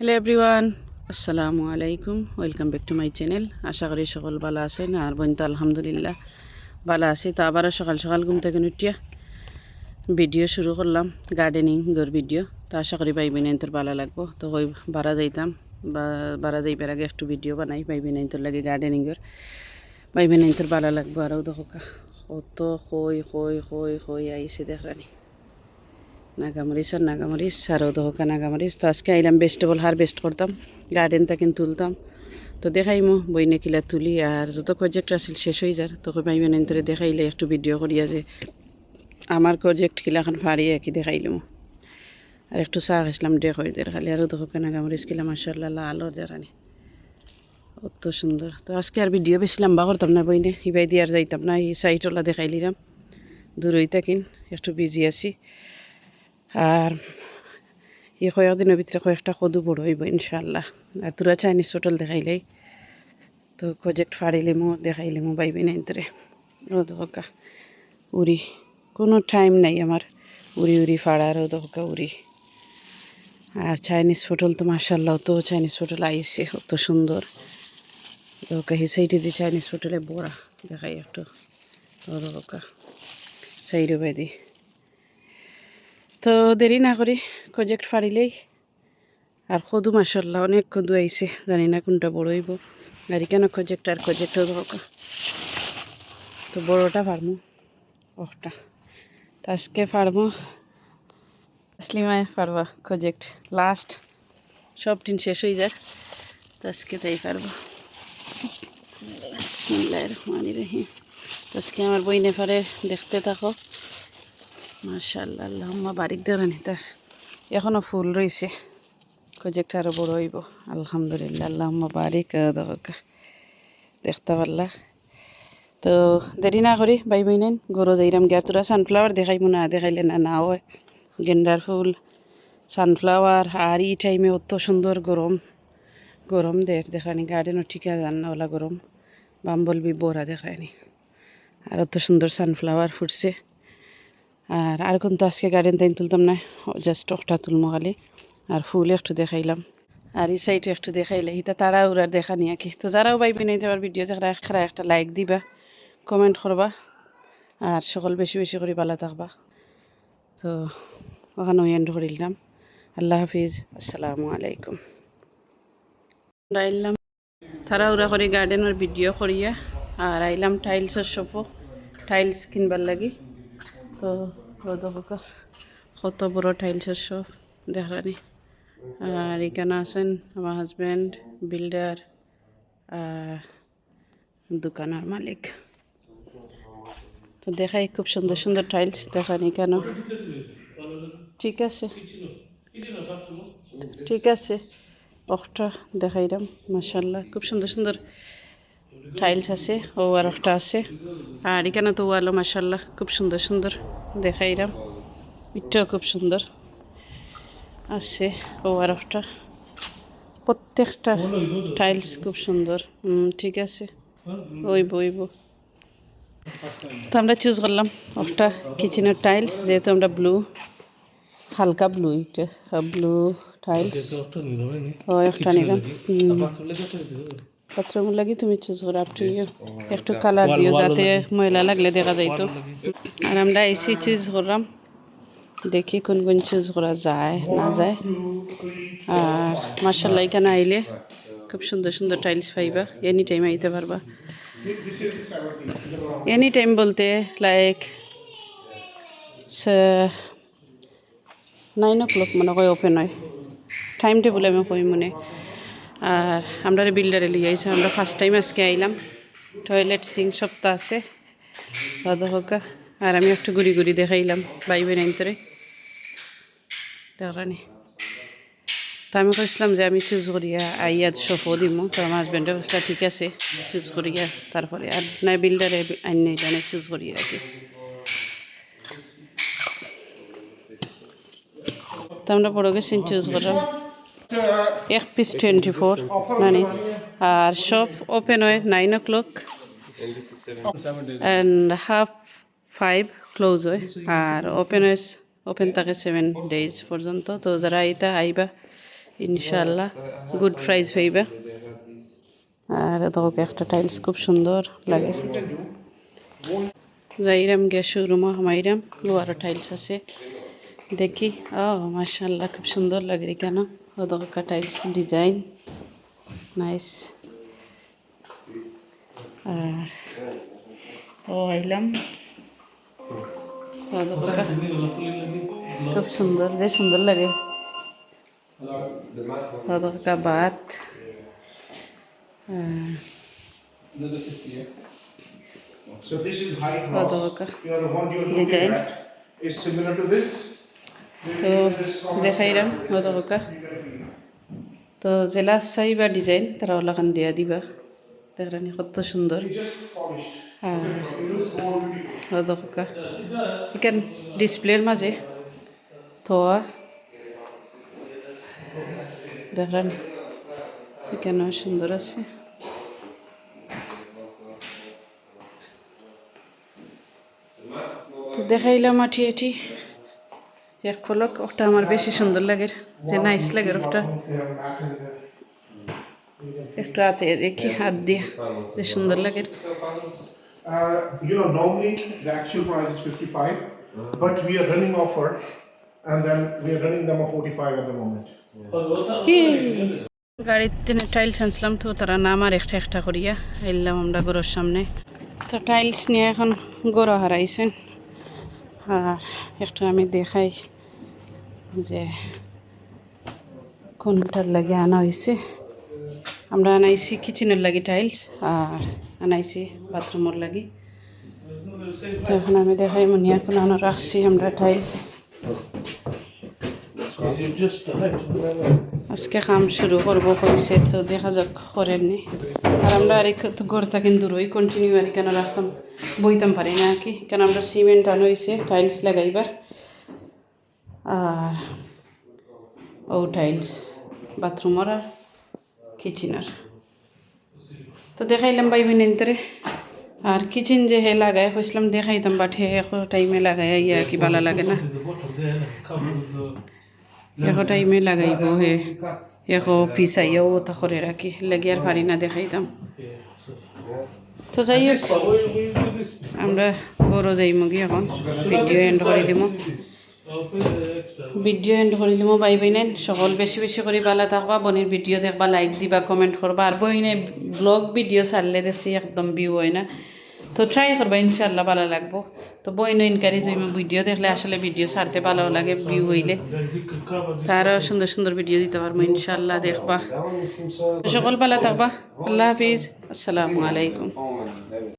Hello everyone আসসালামু আলাইকুম welcome back to my channel আশা করি সকল ভালো আছেন আর বোন তো আলহামদুলিল্লাহ ভালো আছি। তো আবারও সকাল সকাল ঘুম থেকে উঠিয়া ভিডিও শুরু করলাম গার্ডেনিং গর ভিডিও তো আশা করি ভাই বোন তোর ভালো লাগবো। তো ওই বারা যাইতাম, বা বারা যাইবার আগে একটু ভিডিও বানাই। ভাই বোন তোর লাগে গার্ডেনিংয়ের ভাই বোন তোর ভালো লাগবো আরও দেখো কত কই কই কই কই আইসে দেখরানি। নাগামরিচ আর নাগামরিচ আরও দহকা নাগামরিচ তো আজকে আইলাম ভেজিটেবল হারভেস্ট করতাম গার্ডেন থেকে তুলতাম তো দেখাইমো, বইনে কিলা তুলি আর যত প্রজেক্ট আছিল শেষ হয়ে যার তোকে ভাই মেনে তোরে দেখাইলে একটু ভিডিও করিয়া যে আমার প্রজেক্ট কিলাখান ফাড়িয়ে কি দেখাইলাম। আর একটু চা খাইছিলাম ডে করে দের খালি। আরও দেখো নাগামরিচ কিলা মার্শাল্লাহ লালর দেরানি অত সুন্দর তো আজকে আর ভিডিও বেশি লম্বা করতাম না বইনে। ইবাই দিয়ে আর যাইতাম না, এই সাইটওয়ালা দেখাইলিরাম দূরই থাকিন একটু বিজি আছি। আর এই কয়েক দিনের ভিতরে কয়েকটা কদু বড় হইব ইনশাল্লাহ আর তোরা চাইনিজ হোটেল দেখাইলেই তো প্রজেক্ট ফাড়িলিমো, দেখাইলিমো বাইবি নাই তোরে রোদকা উড়ি, কোনো টাইম নাই আমার। উড়ি উড়ি ফাড়ার রোদকা উড়ি। আর চাইনিজ হোটেল তো মার্শাল্লাহ তো চাইনিজ হোটেল আইসে অত সুন্দর। দোকা হি সাইডে দিয়ে চাইনিজ হোটেলে বড়া দেখাই একটু। রোদকা সাইডে বাইদি তো দেরি না করি প্রজেক্ট ফাড়িলেই আর কদু মাসাল্লাহ অনেক কদু আইছে, জানি না কোনটা বড় হইব। আর কেন প্রজেক্ট আর প্রজেক্টও দরকার তো বড়টা ফার্মু ওটা তো আজকে ফার্মু আসলিমায় পারবা প্রজেক্ট লাস্ট সব দিন শেষ হয়ে যায়। তো আজকে তাই পারব রহমানির রহিম। আজকে আমার বই নেফারে দেখতে থাকো। মার্শাল্লাহ আল্লাহ বারিক তার এখনও ফুল রয়েছে প্রজেক্ট আরও বড় হইব। আলহামদুলিল্লাহ আল্লাহ বারিক দেখতে পারলা? তো দেরি না করি বাই বই নেন গরু যাইরাম গিয়া তোরা সানফ্লাওয়ার দেখাইব না দেখাইলে না না হয়। গেন্ডার ফুল সানফ্লাওয়ার আর এই টাইমে অত সুন্দর গরম। গরম দেখ দেখানি গার্ডেনও ঠিকা জান ওলা গরম। বাম্বল বি বোরা দেখায়নি। আর অত সুন্দর সানফ্লাওয়ার ফুটছে। আর আর কিন্তু আজকে গার্ডেন তাই তুলতাম না জাস্ট একটা তুলমো খালি, আর ফুল একটু দেখাইলাম। আর এই সাইডে একটু দেখাইলে হিতা তারা ওরা দেখা নিয়ে কি তো যারাও বাইবি নাই যাবার ভিডিও দেখা খারা একটা লাইক দিবা কমেন্ট করবা, আর সকল বেশি বেশি করে ভালো থাকবা। তো ওখানে এন্ড করিলাম। আল্লাহ হাফিজ। আসসালামু আলাইকুম। আইলাম তারা ওরা করে গার্ডেনের ভিডিও করিয়া, আর আইলাম টাইলসের শপও টাইলস কিনবার লাগি। তো দেখো কত বড় টাইলসের শপ দেখানি আর এখানে আছেন আমার হাজব্যান্ড বিল্ডার আর দোকানের মালিক। তো দেখাই খুব সুন্দর সুন্দর টাইলস দেখানি কেন ঠিক আছে। ঠিক আছে। একটা দেখাইলাম মাসাল্লাহ খুব সুন্দর সুন্দর টাইলস আছে ও আর একটা আছে। আর এখানে তো ওয়ালো মাসাল্লাহ খুব সুন্দর সুন্দর দেখাইলাম। এটাও খুব সুন্দর আছে ও আর একটা প্রত্যেকটা টাইলস খুব সুন্দর। ঠিক আছে। ওইব ওইব। তো আমরা চুজ করলাম একটা কিচেনের টাইলস যেহেতু আমরা ব্লু হালকা ব্লু এটা ব্লু টাইলস ও একটা নিলাম। পাত্রগুলো লাগি তুমি চুজ করো আপ টু ইউ একটু কালার দিও যাতে ময়লা লাগলে দেখা যাইতো আর আমরা এসি চুজ করলাম দেখি কোন কোন চুজ করা যায় না যায় আর মার্শাল্লাহ এখানে আইলে খুব সুন্দর সুন্দর টাইলস পাইবা এনি টাইম আইতে পারবা এনি টাইম বলতে লাইক নাইন ও ক্লক মনে হয় ওপেন হয় টাইম টেবল আমি কই মনে আর আমরা বিল্ডারে লিয়ে আইসি আমরা ফার্স্ট টাইম আজকে আইলাম। টয়লেট সিং সবটা আছে। দাদা আর আমি একটু ঘুরি ঘুরি দেখাইলাম বাই বোন আইন্তরে দেখানি। তো আমি কইছিলাম যে আমি চুজ করিয়া আইয়া সফও দিম, তো আমার হাজব্যান্ডে বসলা ঠিক আছে চুজ করিয়া, তারপরে আর নাই বিল্ডারে আইন নেই, জানে চুজ করিয়া আর কি তো আমরা বড় গেছি চুজ করলাম এক পিস টোয়েন্টি ফোর নানি আর সব ওপেন হয় nine o'clock and half five close হয়। আর ওপেন হয় ওপেন থাকে সেভেন ডেজ পর্যন্ত। তো যারা আইতা, আইবা ইনশাল্লাহ গুড প্রাইস পাইবা। আর তোকে একটা টাইলস খুব সুন্দর লাগে। যাইরাম গ্যাস শোরুমও হামাইরাম। লোয়ারও টাইলস আছে। দেখি। ও মার্শাল্লাহ খুব সুন্দর লাগে কেন? ওদকা টাইলস ডিজাইন নাইস আর ও আইলাম খুব সুন্দর যে সুন্দর লাগে বাত আহ, So this is high Oh, gloss. okay. You know, the one you're looking Design. at is similar to this. তো দেখাইলাম ওদকা তো জেলা চাইবা ডিজাইন, তারা ওলাখান দিয়া দিবা। দেখরানি কত সুন্দর. হ্যাঁ। এখান ডিসপ্লের মাঝে থোয়া দেখরান এখানেও সুন্দর আছে। তো দেখাইলাম আঠি আঠি এক পলক ওটা আমার বেশি সুন্দর লাগে। যে নাইস লাগে ওটা হাতে দেখি হাত দিয়ে যে সুন্দর লাগে। But গাড়ির জন্য টাইলস আনছিলাম তো তারা নামার একটা একটা করিয়া এলাম আমরা গরুর সামনে। তো টাইলস নিয়ে এখন গরু হারাইছেন। আর একটু আমি দেখাই যে কোনটার লাগে আনা হয়েছে। আমরা আনাইছি কিচেনের লাগি টাইলস আর আনাইছি বাথরুমের লাগি। তো এখন আমি দেখাই মনে এখন আনা রাখছি আমরা টাইলস আজকে কাম শুরু করব কইছে তো দেখা যাক করেননি। আর আমরা আর ঘরটা কিন্তু দূরই কন্টিনিউ আর কেন রাখতাম? বইতাম পারি না কি। কেন আমরা সিমেন্ট আনো হয়েছে টাইলস লাগাইবার। আর ও টাইলস বাথরুমের আর কিচেনের তো দেখাইলাম ভাই বিনেন্তরে আর কিচেন যে হে লাগাই কইছিলাম দেখাইতাম বাট হে টাইমে লাগাই ইয়া কি ভালো লাগে না। এক টাইমে লাগাইব হে এক পিসাইয়াও ওটা করে লাগি আর পারি না দেখাইতাম তো যাই হোক আমরা গরো যাইমো কি এখন ভিডিও এন্ড করে দিমো ভিডিও এন্ড করে দিমো বাই বাইনেন সকল বেশি বেশি করে ভালো থাকবা বনির ভিডিও দেখবা লাইক দিবা কমেন্ট করবা আর বইনে ব্লগ ভিডিও ছাড়লে দেখছি একদম ভিউ হয় না তো ট্রাই করবা ইনশাল্লাহ ভালো লাগবো। তো বইন ইনকারেজ হইমো ভিডিও দেখলে আসলে ভিডিও ছাড়তে ভালো লাগে ভিউ হইলে। তারও সুন্দর সুন্দর ভিডিও দিতে পারব ইনশাল্লাহ দেখবা। সকল ভালো থাকবা, আল্লাহ হাফিজ। আসসালামু আলাইকুম।